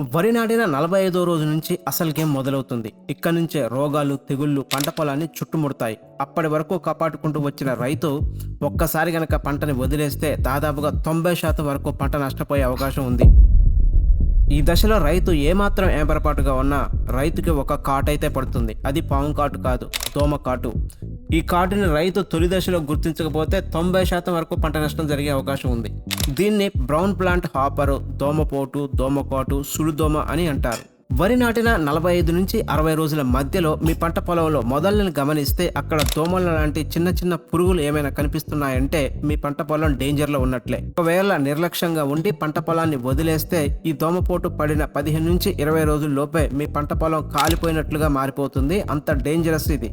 వరి నాటిన నలభై ఐదో రోజు నుంచి అసలు గేమ్ మొదలవుతుంది. ఇక్కడ నుంచే రోగాలు తెగుళ్ళు పంట పొలాన్ని చుట్టుముడతాయి. అప్పటి వరకు కాపాడుకుంటూ వచ్చిన రైతు ఒక్కసారి గనక పంటని వదిలేస్తే దాదాపుగా తొంభై శాతం వరకు పంట నష్టపోయే అవకాశం ఉంది. ఈ దశలో రైతు ఏమాత్రం ఏమరపాటుగా ఉన్నా రైతుకి ఒక కాటు అయితే పడుతుంది. అది పాము కాటు కాదు దోమ కాటు. ఈ కాటుని రైతు తొలి దశలో గుర్తించకపోతే తొంభై శాతం వరకు పంట నష్టం జరిగే అవకాశం ఉంది. దీన్ని బ్రౌన్ ప్లాంట్ హాపరు దోమపోటు దోమకోటు సుడిదోమ అని అంటారు. వరి నాటిన నలభై ఐదు నుంచి అరవై రోజుల మధ్యలో మీ పంట పొలంలో మొదళ్ళని గమనిస్తే అక్కడ దోమల లాంటి చిన్న చిన్న పురుగులు ఏమైనా కనిపిస్తున్నాయంటే మీ పంట పొలం డేంజర్లో ఉన్నట్లే. ఒకవేళ నిర్లక్ష్యంగా ఉండి పంట పొలాన్ని వదిలేస్తే ఈ దోమపోటు పడిన పదిహేను నుంచి ఇరవై రోజుల లోపే మీ పంట పొలం కాలిపోయినట్లుగా మారిపోతుంది. అంత డేంజరస్ ఇది.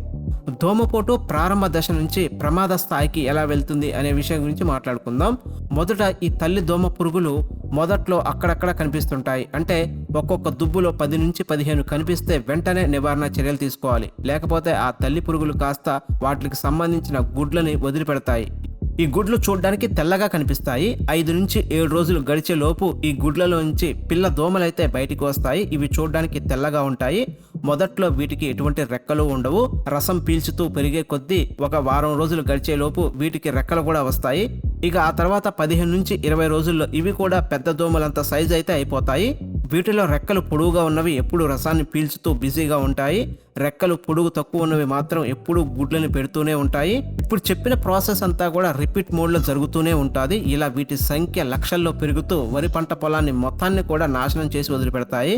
దోమపోటు ప్రారంభ దశ నుంచి ప్రమాద స్థాయికి ఎలా వెళ్తుంది అనే విషయం గురించి మాట్లాడుకుందాం. మొదట ఈ తల్లి దోమ పురుగులు మొదట్లో అక్కడక్కడ కనిపిస్తుంటాయి. అంటే ఒక్కొక్క దుబ్బులో పది నుంచి పదిహేను కనిపిస్తే వెంటనే నివారణ చర్యలు తీసుకోవాలి. లేకపోతే ఆ తల్లి పురుగులు కాస్త వాటికి సంబంధించిన గుడ్లని వదిలిపెడతాయి. ఈ గుడ్లు చూడడానికి తెల్లగా కనిపిస్తాయి. ఐదు నుంచి ఏడు రోజులు గడిచే లోపు ఈ గుడ్లలోంచి పిల్ల దోమలైతే బయటికి వస్తాయి. ఇవి చూడడానికి తెల్లగా ఉంటాయి. మొదట్లో వీటికి ఎటువంటి రెక్కలు ఉండవు. రసం పీల్చుతూ పెరిగే కొద్దీ ఒక వారం రోజులు గడిచేలోపు వీటికి రెక్కలు కూడా వస్తాయి. ఇక ఆ తర్వాత పదిహేను నుంచి ఇరవై రోజుల్లో ఇవి కూడా పెద్ద దోమలంత సైజు అయితే అయిపోతాయి. వీటిలో రెక్కలు పొడవుగా ఉన్నవి ఎప్పుడు రసాన్ని పీల్చుతూ బిజీగా ఉంటాయి. రెక్కలు పొడుగు తక్కువ ఉన్నవి మాత్రం ఎప్పుడూ గుడ్లను పెడుతూనే ఉంటాయి. ఇప్పుడు చెప్పిన ప్రాసెస్ అంతా కూడా రిపీట్ మోడ్లో జరుగుతూనే ఉంటుంది. ఇలా వీటి సంఖ్య లక్షల్లో పెరుగుతూ వరి పంట పొలాన్ని మొత్తాన్ని కూడా నాశనం చేసి వదిలిపెడతాయి.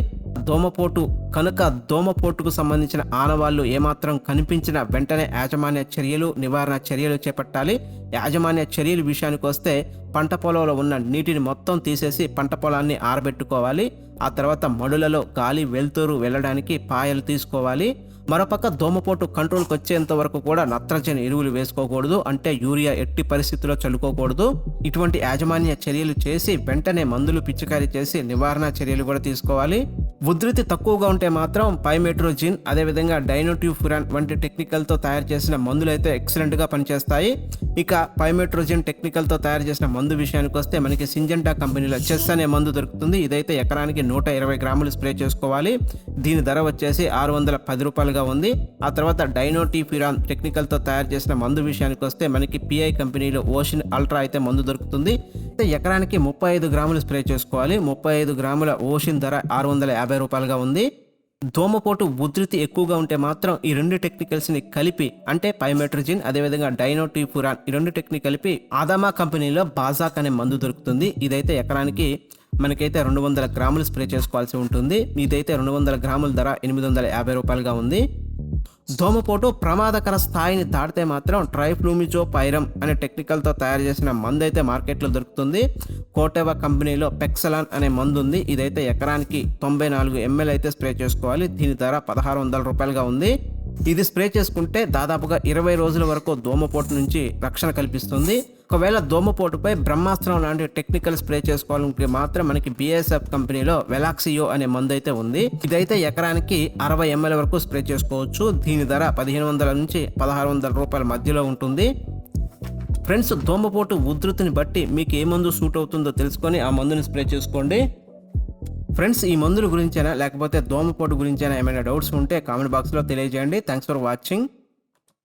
దోమపోటు కనుక దోమపోటుకు సంబంధించిన ఆనవాళ్ళు ఏమాత్రం కనిపించిన వెంటనే యాజమాన్య చర్యలు నివారణ చర్యలు చేపట్టాలి. యాజమాన్య చర్యల విషయానికి వస్తే పంట పొలంలో ఉన్న నీటిని మొత్తం తీసేసి పంట పొలాన్ని ఆరబెట్టుకోవాలి. ఆ తర్వాత మడులలో గాలి వెలుతురు వెళ్ళడానికి పాయలు తీసుకోవాలి. మరోపక్క దోమపోటు కంట్రోల్కి వచ్చేంత వరకు కూడా నత్రజని ఎరువులు వేసుకోకూడదు. అంటే యూరియా ఎట్టి పరిస్థితుల్లో చల్లుకోకూడదు. ఇటువంటి యాజమాన్య చర్యలు చేసి వెంటనే మందులు పిచికారీ చేసి నివారణ చర్యలు కూడా తీసుకోవాలి. ఉధృతి తక్కువగా ఉంటే మాత్రం పైమెట్రోజిన్ అదేవిధంగా డైనోట్యూఫురాన్ వంటి టెక్నికల్తో తయారు చేసిన మందులు అయితే ఎక్సలెంట్గా పనిచేస్తాయి. ఇక పైమెట్రోజిన్ టెక్నికల్తో తయారు చేసిన మందు విషయానికి వస్తే మనకి సింజెంటా కంపెనీలో చెస్ అనే మందు దొరుకుతుంది. ఇదైతే ఎకరానికి నూట ఇరవై గ్రాములు స్ప్రే చేసుకోవాలి. దీని ధర వచ్చేసి ఆరు వందల పది రూపాయలుగా ఉంది. ఆ తర్వాత డైనోటీఫిరాన్ టెక్నికల్తో తయారు చేసిన మందు విషయానికి వస్తే మనకి పిఐ కంపెనీలో ఓషన్ అల్ట్రా అయితే మందు దొరుకుతుంది. అయితే ఎకరానికి ముప్పై ఐదు గ్రాములు స్ప్రే చేసుకోవాలి. ముప్పై ఐదు గ్రాముల ఓషన్ ధర ఆరు వందల యాభై రూపాయలుగా ఉంది. దోమపోటు ఉధృతి ఎక్కువగా ఉంటే మాత్రం ఈ రెండు టెక్నికల్స్ని కలిపి అంటే పైమెట్రజిన్ అదేవిధంగా డైనోటీపురాన్ ఈ రెండు టెక్నిక్ కలిపి ఆదామా కంపెనీలో బాజాక్ అనే మందు దొరుకుతుంది. ఇదైతే ఎకరానికి మనకైతే రెండు వందల గ్రాములు స్ప్రే చేసుకోవాల్సి ఉంటుంది. ఇదైతే రెండు వందల గ్రాముల ధర ఎనిమిది వందల యాభై రూపాయలుగా ఉంది. దోమపోటు ప్రమాదకర స్థాయిని దాటితే మాత్రం ట్రైఫ్లూమిజో పైరం అనే టెక్నికల్తో తయారు చేసిన మందు అయితే మార్కెట్లో దొరుకుతుంది. కోటేవా కంపెనీలో పెక్సలాన్ అనే మందు ఉంది ఇదైతే ఎకరానికి తొంభై నాలుగు ఎంఎల్ అయితే స్ప్రే చేసుకోవాలి. దీని ధర పదహారు వందల రూపాయలుగా ఉంది. ఇది స్ప్రే చేసుకుంటే దాదాపుగా ఇరవై రోజుల వరకు దోమపోటు నుంచి రక్షణ కల్పిస్తుంది. ఒకవేళ దోమపోటుపై బ్రహ్మాస్త్రం లాంటి టెక్నికల్ స్ప్రే చేసుకోవాలంటే మాత్రం మనకి బిఎస్ఎఫ్ కంపెనీలో వెలాక్సియో అనే మందు అయితే ఉంది. ఇదైతే ఎకరానికి అరవై ఎంఎల్ వరకు స్ప్రే చేసుకోవచ్చు. దీని ధర పదిహేను వందల నుంచి పదహారు వందల రూపాయల మధ్యలో ఉంటుంది. ఫ్రెండ్స్ దోమపోటు ఉధృతిని బట్టి మీకు ఏ మందు సూట్ అవుతుందో తెలుసుకొని ఆ మందుని స్ప్రే చేసుకోండి. ఫ్రెండ్స్ ఈ మందుల గురించైనా లేకపోతే దోమపోటు గురించైనా ఏమైనా డౌట్స్ ఉంటే కామెంట్ బాక్స్లో తెలియజేయండి. Thanks for watching